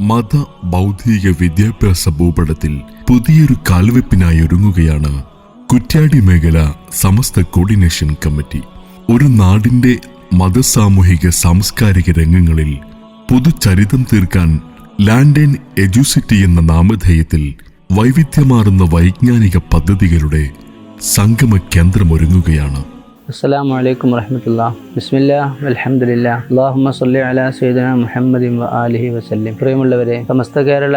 മത ബൗദ്ധിക വിദ്യാഭ്യാസ ഭൂപടത്തിൽ പുതിയൊരു കാൽവെപ്പിനായി ഒരുങ്ങുകയാണ് കുറ്റ്യാടി മേഖല സമസ്ത കോർഡിനേഷൻ കമ്മിറ്റി. ഒരു നാടിന്റെ മതസാമൂഹിക സാംസ്കാരിക രംഗങ്ങളിൽ പുതുചരിതം തീർക്കാൻ ലാൻഡ് ആൻഡ് എജുസിറ്റി എന്ന നാമധേയത്തിൽ വൈവിധ്യമാർന്ന വൈജ്ഞാനിക പദ്ധതികളുടെ സംഗമ കേന്ദ്രമൊരുങ്ങുകയാണ്. അസ്സലാമു അലൈക്കും വറഹമത്തുള്ള ബിസ്മില്ലാ അൽഹംദുലില്ലാ അള്ളാഹുമ്മ സല്ലി അലാ സയ്യിദന മുഹമ്മദിൻ വ ആലിഹി വസല്ലം. പ്രിയമുള്ളവരെ സമസ്ത കേരള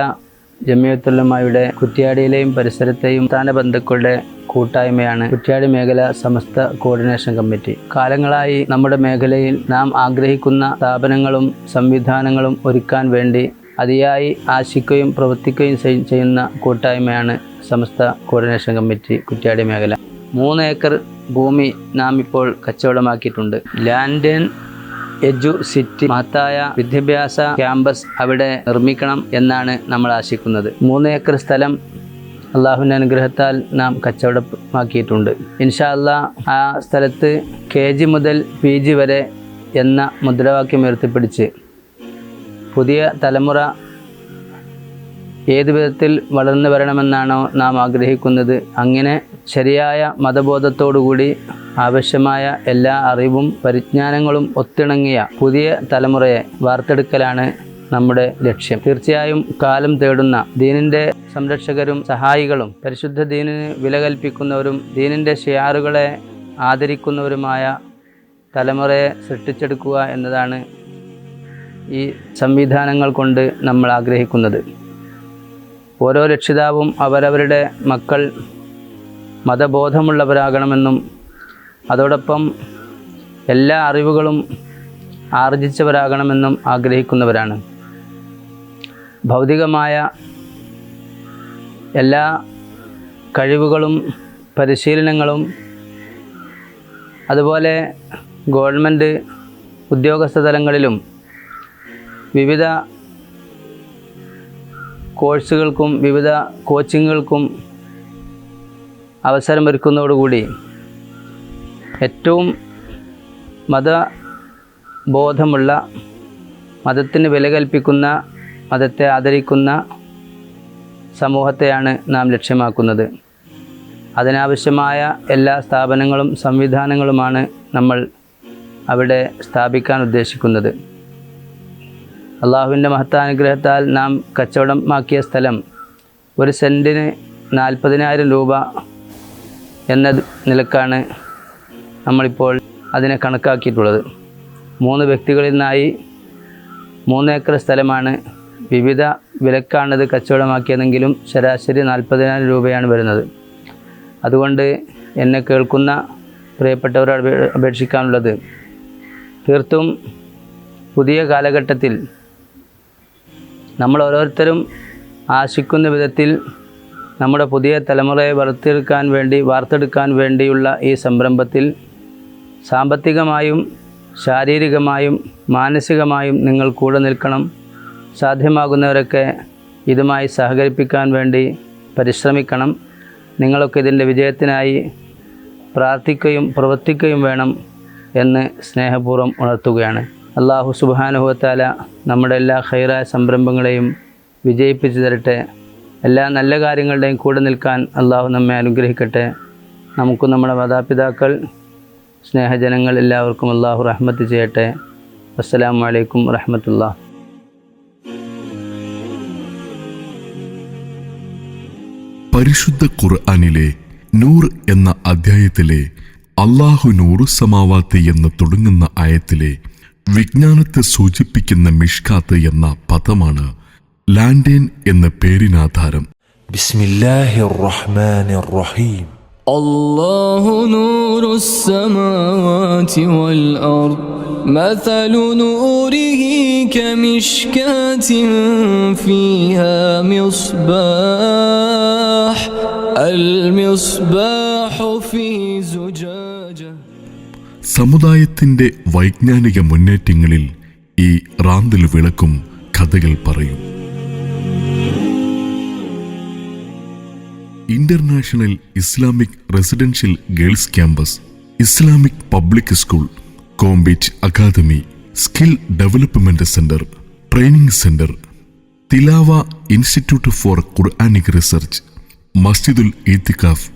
ജമിയത്തുല്ലമായുടെ കുറ്റ്യാടിയിലെയും പരിസരത്തെയും സ്ഥാന ബന്ധുക്കളുടെ കൂട്ടായ്മയാണ് കുറ്റ്യാടി മേഖല സമസ്ത കോർഡിനേഷൻ കമ്മിറ്റി കാലങ്ങളായി നമ്മുടെ മേഖലയിൽ നാം ആഗ്രഹിക്കുന്ന സ്ഥാപനങ്ങളും സംവിധാനങ്ങളും ഒരുക്കാൻ വേണ്ടി അതിയായി ആശിക്കുകയും പ്രവർത്തിക്കുകയും ചെയ്യുന്ന കൂട്ടായ്മയാണ് സമസ്ത കോർഡിനേഷൻ കമ്മിറ്റി കുറ്റ്യാടി മേഖല. മൂന്ന് ഏക്കർ ഭൂമി നാം ഇപ്പോൾ കച്ചവടമാക്കിയിട്ടുണ്ട്. ലാൻഡൻ എജു സിറ്റി മഹത്തായ വിദ്യാഭ്യാസ ക്യാമ്പസ് അവിടെ നിർമ്മിക്കണം എന്നാണ് നമ്മൾ ആശിക്കുന്നത്. മൂന്ന് ഏക്കർ സ്ഥലം അള്ളാഹുവിന്റെ അനുഗ്രഹത്താൽ നാം കച്ചവടമാക്കിയിട്ടുണ്ട്. ഇൻഷാ അല്ലാ ആ സ്ഥലത്ത് കെ ജി മുതൽ പി ജി വരെ എന്ന മുദ്രാവാക്യം ഉയർത്തിപ്പിടിച്ച് പുതിയ തലമുറ ഏത് വിധത്തിൽ വളർന്നു വരണമെന്നാണോ നാം ആഗ്രഹിക്കുന്നത്. അങ്ങനെ ശരിയായ മതബോധത്തോടുകൂടി ആവശ്യമായ എല്ലാ അറിവും പരിജ്ഞാനങ്ങളും ഒത്തിണങ്ങിയ പുതിയ തലമുറയെ വാർത്തെടുക്കലാണ് നമ്മുടെ ലക്ഷ്യം. തീർച്ചയായും കാലം തേടുന്ന ദീനിന്റെ സംരക്ഷകരും സഹായികളും പരിശുദ്ധ ദീനിന് വില കൽപ്പിക്കുന്നവരും ദീനിന്റെ ഷിയാറുകളെ ആദരിക്കുന്നവരുമായ തലമുറയെ സൃഷ്ടിച്ചെടുക്കുക എന്നതാണ് ഈ സംവിധാനങ്ങൾ കൊണ്ട് നമ്മൾ ആഗ്രഹിക്കുന്നത്. ഓരോ രക്ഷിതാവും അവരവരുടെ മക്കൾ മതബോധമുള്ളവരാകണമെന്നും അതോടൊപ്പം എല്ലാ അറിവുകളും ആർജിച്ചവരാകണമെന്നും ആഗ്രഹിക്കുന്നവരാണ്. ഭൗതികമായ എല്ലാ കഴിവുകളും പരിശീലനങ്ങളും അതുപോലെ ഗവൺമെന്റ് ഉദ്യോഗസ്ഥ തലങ്ങളിലും വിവിധ കോഴ്സുകൾക്കും വിവിധ കോച്ചിങ്ങുകൾക്കും അവസരമൊരുക്കുന്നതോടുകൂടി ഏറ്റവും മതബോധമുള്ള മതത്തിന് വില കൽപ്പിക്കുന്ന മതത്തെ ആദരിക്കുന്ന സമൂഹത്തെയാണ് നാം ലക്ഷ്യമാക്കുന്നത്. അതിനാവശ്യമായ എല്ലാ സ്ഥാപനങ്ങളും സംവിധാനങ്ങളുമാണ് നമ്മൾ അവിടെ സ്ഥാപിക്കാൻ ഉദ്ദേശിക്കുന്നത്. അള്ളാഹുവിന്റെ മഹത്താനുഗ്രഹത്താൽ നാം കച്ചവടമാക്കിയ സ്ഥലം ഒരു സെന്റിന് നാൽപ്പതിനായിരം രൂപ എന്ന നിലക്കാണ് നമ്മളിപ്പോൾ അതിനെ കണക്കാക്കിയിട്ടുള്ളത്. മൂന്ന് വ്യക്തികളിൽ നിന്നായി മൂന്ന് ഏക്കർ സ്ഥലമാണ് വിവിധ വിലക്കാണത് കച്ചവടമാക്കിയതെങ്കിലും ശരാശരി നാൽപ്പതിനായിരം രൂപയാണ് വരുന്നത്. അതുകൊണ്ട് എന്നെ കേൾക്കുന്ന പ്രിയപ്പെട്ടവരോട് അപേ- അപേക്ഷിക്കാനുള്ളത് തീർത്തും പുതിയ കാലഘട്ടത്തിൽ നമ്മൾ ഓരോരുത്തരും ആശിക്കുന്ന വിധത്തിൽ നമ്മുടെ പുതിയ തലമുറയെ വളർത്തിയെടുക്കാൻ വേണ്ടി വാർത്തെടുക്കാൻ വേണ്ടിയുള്ള ഈ സംരംഭത്തിൽ സാമ്പത്തികമായും ശാരീരികമായും മാനസികമായും നിങ്ങൾ കൂടെ നിൽക്കണം. സാധ്യമാകുന്നവരൊക്കെ ഇതുമായി സഹകരിപ്പിക്കാൻ വേണ്ടി പരിശ്രമിക്കണം. നിങ്ങളൊക്കെ ഇതിന്റെ വിജയത്തിനായി പ്രാർത്ഥിക്കുകയും പ്രവർത്തിക്കുകയും വേണം എന്ന് സ്നേഹപൂർവം ഉണർത്തുകയാണ്. അള്ളാഹു സുബാനുഭവത്താല നമ്മുടെ എല്ലാ ഹൈറായ സംരംഭങ്ങളെയും വിജയിപ്പിച്ചു തരട്ടെ. എല്ലാ നല്ല കാര്യങ്ങളുടെയും കൂടെ നിൽക്കാൻ അള്ളാഹു നമ്മെ അനുഗ്രഹിക്കട്ടെ. നമുക്കും നമ്മുടെ മാതാപിതാക്കൾ സ്നേഹജനങ്ങൾ എല്ലാവർക്കും അള്ളാഹു റഹ്മത്ത് ചെയ്യട്ടെ. അസ്സലാമു അലൈക്കും വറഹമത്തുള്ള പരിശുദ്ധ ഖുർആാനിലെ നൂർ എന്ന അധ്യായത്തിലെ അള്ളാഹു നൂറു സമാവാത്തി എന്ന് തുടങ്ങുന്ന ആയത്തിലെ വിജ്ഞാനത്തെ സൂചിപ്പിക്കുന്ന മിഷ്കാത്ത് എന്ന പദമാണ് ലാൻഡേൻ എന്ന പേരിനാധാരം بسم الله الرحمن الرحيم الله نور السماوات والأرض مثل نوره كمشكاة فيها مصباح المصباح في زجاجة സമുദായത്തിന്റെ വൈജ്ഞാനിക മുന്നേറ്റങ്ങളിൽ ഈ റാന്തൽ വിളക്കും കഥകൾ പറയും. International Islamic residential girls campus Islamic public school കോംബിറ്റ് academy skill development centre training centre Tilawa institute for Quranic research മസ്ജിദുൽ ഇത്തിക്കാഫ്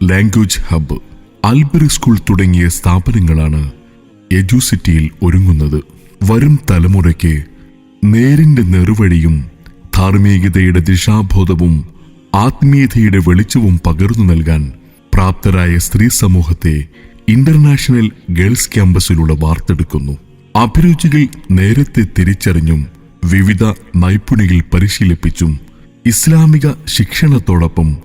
ലാംഗ്വേജ് ഹബ്ബ് അൽബറി സ്കൂൾ തുടങ്ങിയ സ്ഥാപനങ്ങളാണ് എജുസിറ്റിയിൽ ഒരുങ്ങുന്നത്. വരും തലമുറയ്ക്ക് നേരിന്റെ നെറുവഴിയും ധാർമ്മികതയുടെ ദിശാബോധവും ആത്മീയതയുടെ വെളിച്ചവും പകർന്നു നൽകാൻ പ്രാപ്തരായ സ്ത്രീ സമൂഹത്തെ ഇന്റർനാഷണൽ ഗേൾസ് ക്യാമ്പസിലൂടെ വാർത്തെടുക്കുന്നു. അഭിരുചികൾ നേരത്തെ തിരിച്ചറിഞ്ഞും വിവിധ നൈപുണികൾ പരിശീലിപ്പിച്ചും ഇസ്ലാമിക ശിക്ഷണത്തോടൊപ്പം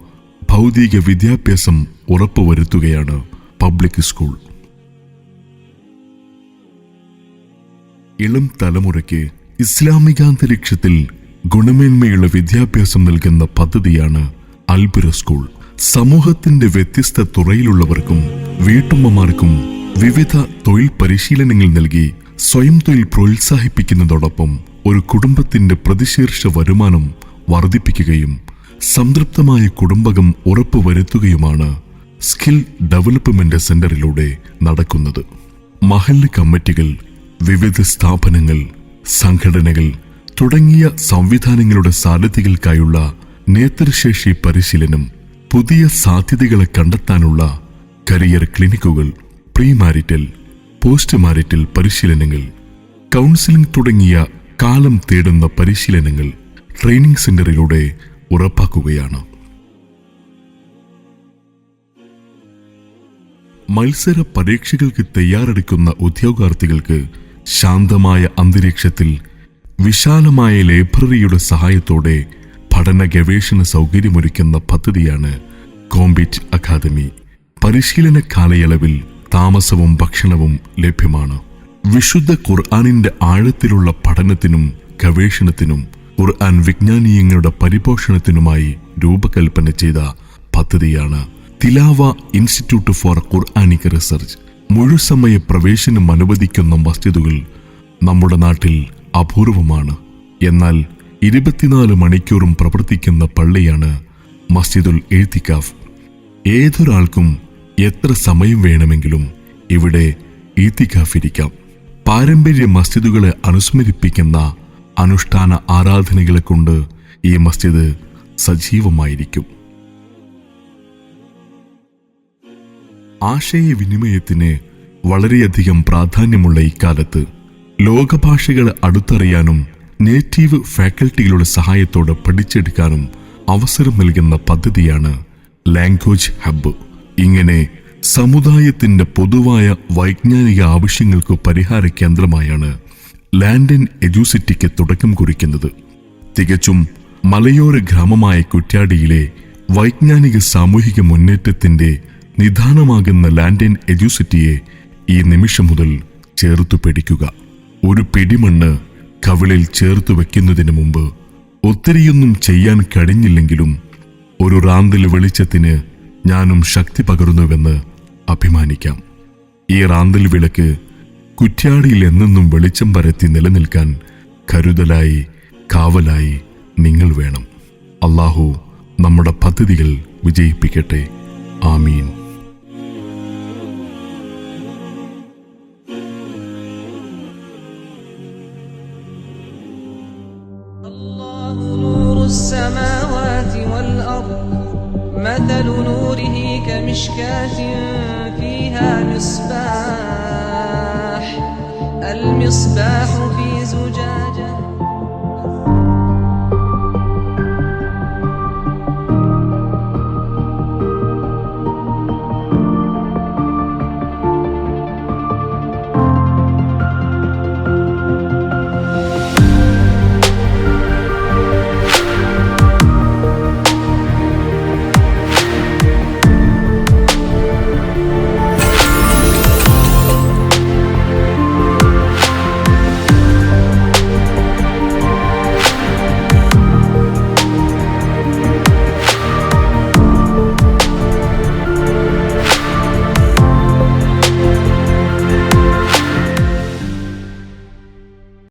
ഭൗതിക വിദ്യാഭ്യാസം ഉറപ്പുവരുത്തുകയാണ് പബ്ലിക് സ്കൂൾ. ഇളം തലമുറയ്ക്ക് ഇസ്ലാമികാന്തരീക്ഷത്തിൽ ഗുണമേന്മയുള്ള വിദ്യാഭ്യാസം നൽകുന്ന പദ്ധതിയാണ് അൽബുര സ്കൂൾ. സമൂഹത്തിന്റെ വ്യത്യസ്ത തുറയിലുള്ളവർക്കും വീട്ടുമ്മമാർക്കും വിവിധ തൊഴിൽ പരിശീലനങ്ങൾ നൽകി സ്വയം തൊഴിൽ പ്രോത്സാഹിപ്പിക്കുന്നതോടൊപ്പം ഒരു കുടുംബത്തിന്റെ പ്രതിശീർഷ വരുമാനം വർദ്ധിപ്പിക്കുകയും സംതൃപ്തമായ കുടുംബകം ഉറപ്പുവരുത്തുകയുമാണ് സ്കിൽ ഡെവലപ്മെന്റ് സെന്ററിലൂടെ നടക്കുന്നത്. മഹല്ല് കമ്മിറ്റികൾ വിവിധ സ്ഥാപനങ്ങൾ സംഘടനകൾ തുടങ്ങിയ സംവിധാനങ്ങളുടെ സാധ്യതകൾക്കായുള്ള നേതൃശേഷി പരിശീലനം പുതിയ സാധ്യതകളെ കണ്ടെത്താനുള്ള കരിയർ ക്ലിനിക്കുകൾ പ്രീ മാരിറ്റൽ പോസ്റ്റ് മാരിറ്റൽ പരിശീലനങ്ങൾ കൗൺസിലിംഗ് തുടങ്ങിയ കാലം തേടുന്ന പരിശീലനങ്ങൾ ട്രെയിനിംഗ് സെന്ററിലൂടെ ഉറപ്പാക്കുകയാണ്. മത്സര പരീക്ഷകൾക്ക് തയ്യാറെടുക്കുന്ന ഉദ്യോഗാർത്ഥികൾക്ക് ശാന്തമായ അന്തരീക്ഷത്തിൽ വിശാലമായ ലൈബ്രറിയുടെ സഹായത്തോടെ പഠന ഗവേഷണ സൗകര്യമൊരുക്കുന്ന പദ്ധതിയാണ് കോംബിറ്റ് അക്കാദമി. പരിശീലന കാലയളവിൽ താമസവും ഭക്ഷണവും ലഭ്യമാണ്. വിശുദ്ധ ഖുർആാനിന്റെ ആഴത്തിലുള്ള പഠനത്തിനും ഗവേഷണത്തിനും ഖുർആൻ വിജ്ഞാനീയങ്ങളുടെ പരിപോഷണത്തിനുമായി രൂപകൽപ്പന ചെയ്ത പദ്ധതിയാണ് Tilawa institute for Quranic research മുഴുസമയ പ്രവേശനം അനുവദിക്കുന്ന മസ്ജിദുകൾ നമ്മുടെ നാട്ടിൽ അപൂർവമാണ്. എന്നാൽ ഇരുപത്തിനാല് മണിക്കൂറും പ്രവർത്തിക്കുന്ന പള്ളിയാണ് മസ്ജിദുൽ എഴുത്തിക്കാഫ് ഏതൊരാൾക്കും എത്ര സമയം വേണമെങ്കിലും ഇവിടെ ഈത്തിക്കാഫിരിക്കാം പാരമ്പര്യ മസ്ജിദുകളെ അനുസ്മരിപ്പിക്കുന്ന അനുഷ്ഠാന ആരാധനകളെ കൊണ്ട് ഈ മസ്ജിദ് സജീവമായിരിക്കും. ആശയവിനിമയത്തിന് വളരെയധികം പ്രാധാന്യമുള്ള ഇക്കാലത്ത്. ലോകഭാഷകൾ അടുത്തറിയാനും നേറ്റീവ് ഫാക്കൽറ്റികളുടെ സഹായത്തോടെ പഠിച്ചെടുക്കാനും അവസരം നൽകുന്ന പദ്ധതിയാണ് ലാംഗ്വേജ് ഹബ്ബ്. ഇങ്ങനെ സമുദായത്തിന്റെ പൊതുവായ വൈജ്ഞാനിക ആവശ്യങ്ങൾക്ക് പരിഹാര കേന്ദ്രമായാണ് ലാൻഡൻ എജുസിറ്റിക്ക് തുടക്കം കുറിക്കുന്നത്. തികച്ചും മലയോര ഗ്രാമമായ കുറ്റ്യാടിയിലെ വൈജ്ഞാനിക സാമൂഹിക മുന്നേറ്റത്തിന്റെ നിദാനമാകുന്ന ലാൻഡൻ എജുസിറ്റിയെ ഈ നിമിഷം മുതൽ ചേർത്തു പിടിക്കുക. ഒരു പിടിമണ്ണ് കവിളിൽ ചേർത്തു വയ്ക്കുന്നതിന് മുമ്പ് ഒത്തിരിയൊന്നും ചെയ്യാൻ കഴിഞ്ഞില്ലെങ്കിലും ഒരു റാന്തൽ വെളിച്ചത്തിന് ഞാനും ശക്തി പകർന്നുവെന്ന് അഭിമാനിക്കാം. ഈ റാന്തൽ വിളക്ക് കുറ്റ്യാടിയിൽ എന്നെന്നും വെളിച്ചം പരത്തി നിലനിൽക്കാൻ കരുതലായി കാവലായി നിങ്ങൾ വേണം. അള്ളാഹു നമ്മുടെ പദ്ധതികൾ വിജയിപ്പിക്കട്ടെ. ആമീൻ. مثل نوره كمشكاة فيها مصباح. المصباح